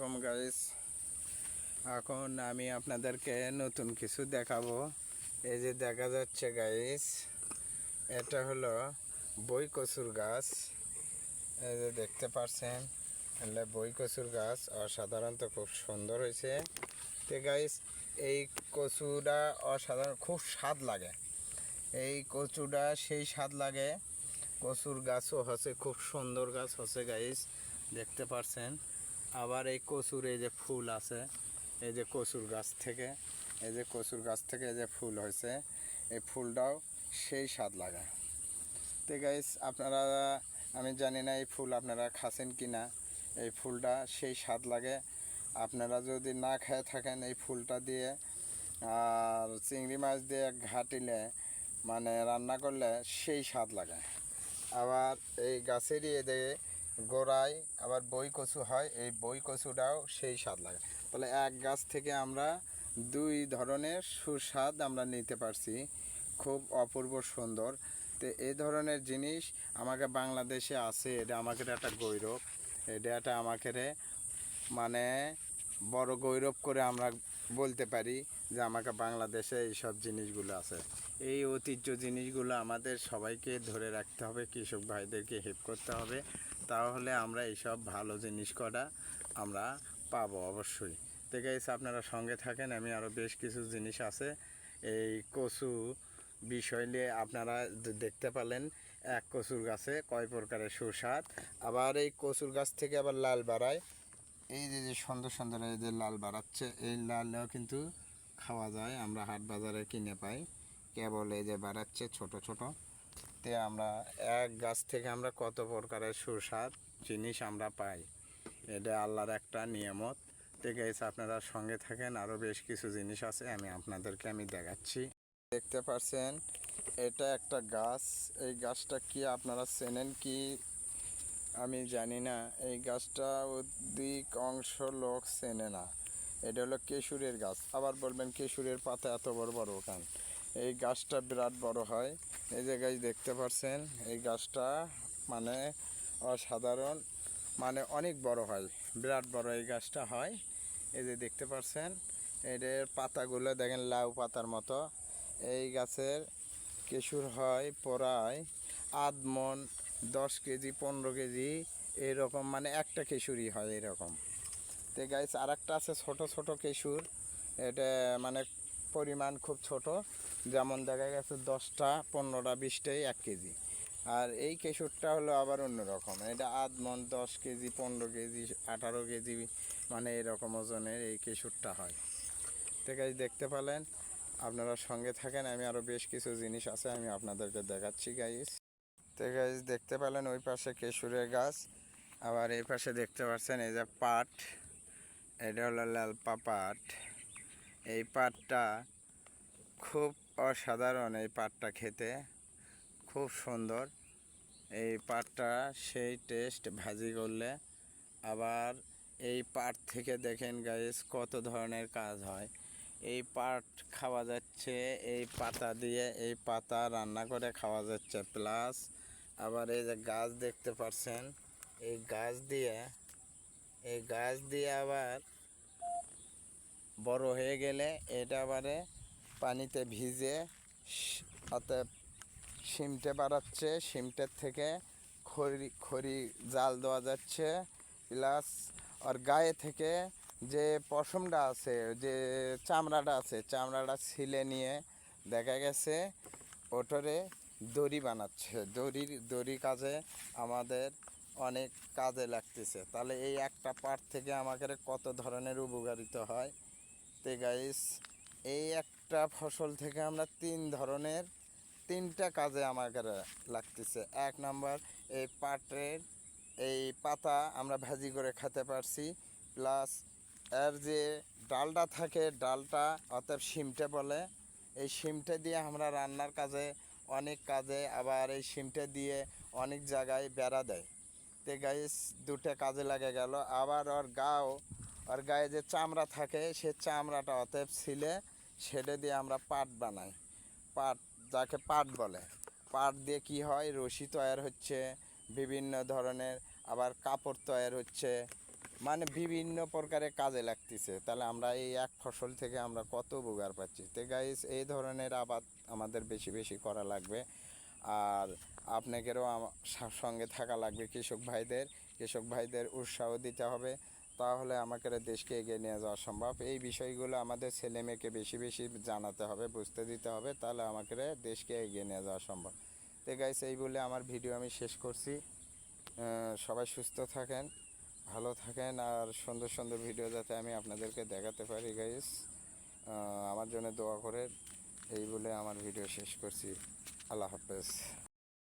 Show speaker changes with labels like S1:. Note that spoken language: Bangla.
S1: কম গাইস এখন আমি আপনাদেরকে নতুন কিছু দেখাবো। এই যে দেখা যাচ্ছে গাইস এটা হলো বই কচুর গাছ। এই যে দেখতে পাচ্ছেন এটা বই কচুর গাছ অসাধারণত খুব সুন্দর হয়েছে। তো গাইস এই কচুটা অসাধারণ, খুব স্বাদ লাগে। এই কচুটা সেই স্বাদ লাগে। কচুর গাছও হচ্ছে খুব সুন্দর গাছ হচ্ছে গাইস দেখতে পাচ্ছেন আবার এই কচুর এই যে ফুল আছে, এই যে কচুর গাছ থেকে, এই যে কচুর গাছ থেকে এই যে ফুল হয়েছে, এই ফুলটাও সেই স্বাদ লাগে। তো গাইস আপনারা, আমি জানি না এই ফুল আপনারা খাচ্ছেন কি না এই ফুলটা সেই স্বাদ লাগে। আপনারা যদি না খেয়ে থাকেন এই ফুলটা দিয়ে, আর চিংড়ি মাছ দিয়ে ঘাটিলে মানে রান্না করলে সেই স্বাদ লাগে। আবার এই গাছেরই এদিকে গোড়ায় আবার বই কচু হয়, এই বই কচুটাও সেই স্বাদ লাগে। তাহলে এক গাছ থেকে আমরা দুই ধরনের সুস্বাদ আমরা নিতে পারছি, খুব অপূর্ব সুন্দর। তো এই ধরনের জিনিস আমাকে বাংলাদেশে আছে, এটা আমাকে একটা গৌরব। এটা একটা আমাকে মানে বড় গৌরব করে আমরা বলতে পারি যে আমাকে বাংলাদেশে এইসব জিনিসগুলো আছে। এই ঐতিহ্য জিনিসগুলো আমাদের সবাইকে ধরে রাখতে হবে, কৃষক ভাইদেরকে হেল্প করতে হবে। তাহলে আমরা এইসব ভালো জিনিস করা আমরা পাবো অবশ্যই। তো গাইস আপনারা সঙ্গে থাকেন, আমি আরও বেশ কিছু জিনিস আছে। এই কচু বিষয় নিয়ে আপনারা দেখতে পালেন এক কচুর গাছে কয় প্রকারের সুস্বাদ। আবার এই কচুর গাছ থেকে আবার লাল বাড়ায় এই যে যে সুন্দর সুন্দর এই যে লাল বাড়াচ্ছে, এই লালও কিন্তু খাওয়া যায়। আমরা হাট বাজারে কিনে পাই। কেবল এই যে বাড়াচ্ছে ছোট ছোট। তে আমরা এক গাছ থেকে আমরা কত প্রকারের সুস্বাদ জিনিস আমরা পাই। এটা আল্লাহর একটা নিয়ামত। তো গেছে আপনারা সঙ্গে থাকেন। আরও বেশ কিছু জিনিস আছে, আমি আপনাদেরকে আমি দেখাচ্ছি। দেখতে পাচ্ছেন এটা একটা গাছ। এই গাছটা কি আপনারা চেনেন কি আমি জানি না, এই গাছটা অধিক অংশ লোক চেনে না। এটা হলো কেশুরের গাছ। আবার বলবেন কেশুরের পাতা এত বড় বড় কেন? এই গাছটা বিরাট বড় হয়। এই যে গাছ দেখতে পাচ্ছেন, এই গাছটা মানে অসাধারণ মানে অনেক বড় হয়। বিরাট বড় এই গাছটা হয়। এই যে দেখতে পাচ্ছেন, এদের পাতাগুলো দেখেন লাউ পাতার মতো। এই গাছের কেশুর হয় প্রায় আধ মন দশ কেজি, পনেরো কেজি, এরকম মানে একটা কেশুরই হয় এরকম। তো গাইস আর একটা আছে ছোটো ছোটো কেশুর। এটা মানে পরিমাণ খুব ছোট। যেমন দেখা গেছে দশটা, পনেরোটা, বিশটাই এক কেজি। আর এই কেশুরটা হলো আবার অন্যরকম। এটা আধ মন দশ কেজি, পনেরো কেজি, আঠারো কেজি মানে এরকম ওজনের এই কেশুরটা হয়। তো গাইস দেখতে পেলেন? আপনারা সঙ্গে থাকেন, আমি আরও বেশ কিছু জিনিস আছে, আমি আপনাদেরকে দেখাচ্ছি গাইস তো গাইস দেখতে পেলেন ওই পাশে কেশুরের গাছ। আবার এই পাশে দেখতে পাচ্ছেন এই যে পাট। এটা হলো লালপা পাট। এই পাটটা খুব অসাধারণ এই পাটটা খেতে। খুব সুন্দর। এই পাটটা সেই টেস্ট ভাজি করলে। আবার এই পাট থেকে দেখেন গাইস কত ধরনের কাজ হয়। এই পাট খাওয়া যাচ্ছে, এই পাতা দিয়ে এই পাতা রান্না করে খাওয়া যাচ্ছে। প্লাস আবার এই যে গাছ দেখতে পাচ্ছেন এই গাছ দিয়ে, এই গাছ দিয়ে আবার বড় হয়ে গেলে এটা আবারে পানিতে ভিজে অতএব শিমটে বাড়াচ্ছে, শিমটের থেকে খড়ি খড়ি জাল দেওয়া যাচ্ছে, প্লাস আর গায়ে থেকে যে পশমটা আছে, যে চামড়াটা আছে, চামড়াটা ছিলে নিয়ে দেখা গেছে, ওটরে দড়ি বানাচ্ছে। দড়ির, দড়ি কাজে আমাদের অনেক কাজে লাগতেছে। তাহলে এই একটা পার্ট থেকে আমাদের কত ধরনের উপকারিত হয়? তে গাইস এই একটা ফসল থেকে আমরা তিন ধরনের, তিনটা কাজে আমাদের লাগতেছে। এক নম্বর, এই পাটের এই পাতা আমরা ভাজি করে খেতে পারছি। প্লাস এর যে ডালটা থাকে, ডালটা অতএব শিমটে বলে। এই শিমটে দিয়ে আমরা রান্নার কাজে অনেক কাজে আবার এই সিমটা দিয়ে অনেক জায়গায় বেড়া দেয়। তে গাইস দুটো কাজে লাগে গেল। আবার ওর গাও, ওর গায়ে যে চামড়া থাকে, সে চামড়াটা অতএব ছিলে, সেটা দিয়ে আমরা পাট বানাই। পাট যাকে পাট বলে। পাট দিয়ে কি হয়? রশি তৈরি হচ্ছে, বিভিন্ন ধরনের আবার কাপড় তৈরি হচ্ছে। মানে বিভিন্ন প্রকারের কাজে লাগতেছে। তাহলে আমরা এই এক ফসল থেকে আমরা কত উপকার পাচ্ছি? তো গাইস এই ধরনের আবাদ আমাদের বেশি বেশি করা লাগবে। আর আপনাদেরও সঙ্গে থাকা লাগবে কৃষক ভাইদের। কৃষক ভাইদের উৎসাহ দিতে হবে। তাহলে আমাকে দেশকে এগিয়ে নিয়ে যাওয়া সম্ভব। এই বিষয়গুলো আমাদের ছেলে মেয়েকে বেশি বেশি জানাতে হবে, বুঝতে দিতে হবে। তাহলে আমাকে দেশকে এগিয়ে নিয়ে যাওয়া সম্ভব। তো গাইস এই বলে আমার ভিডিও আমি শেষ করছি। সবাই সুস্থ থাকেন। ভালো থাকেন আর সুন্দর সুন্দর ভিডিও যাতে আমি আপনাদেরকে দেখাতে পারি গাইস আমার জন্য দোয়া করে এই বলে আমার ভিডিও শেষ করছি। আল্লাহ হাফেজ।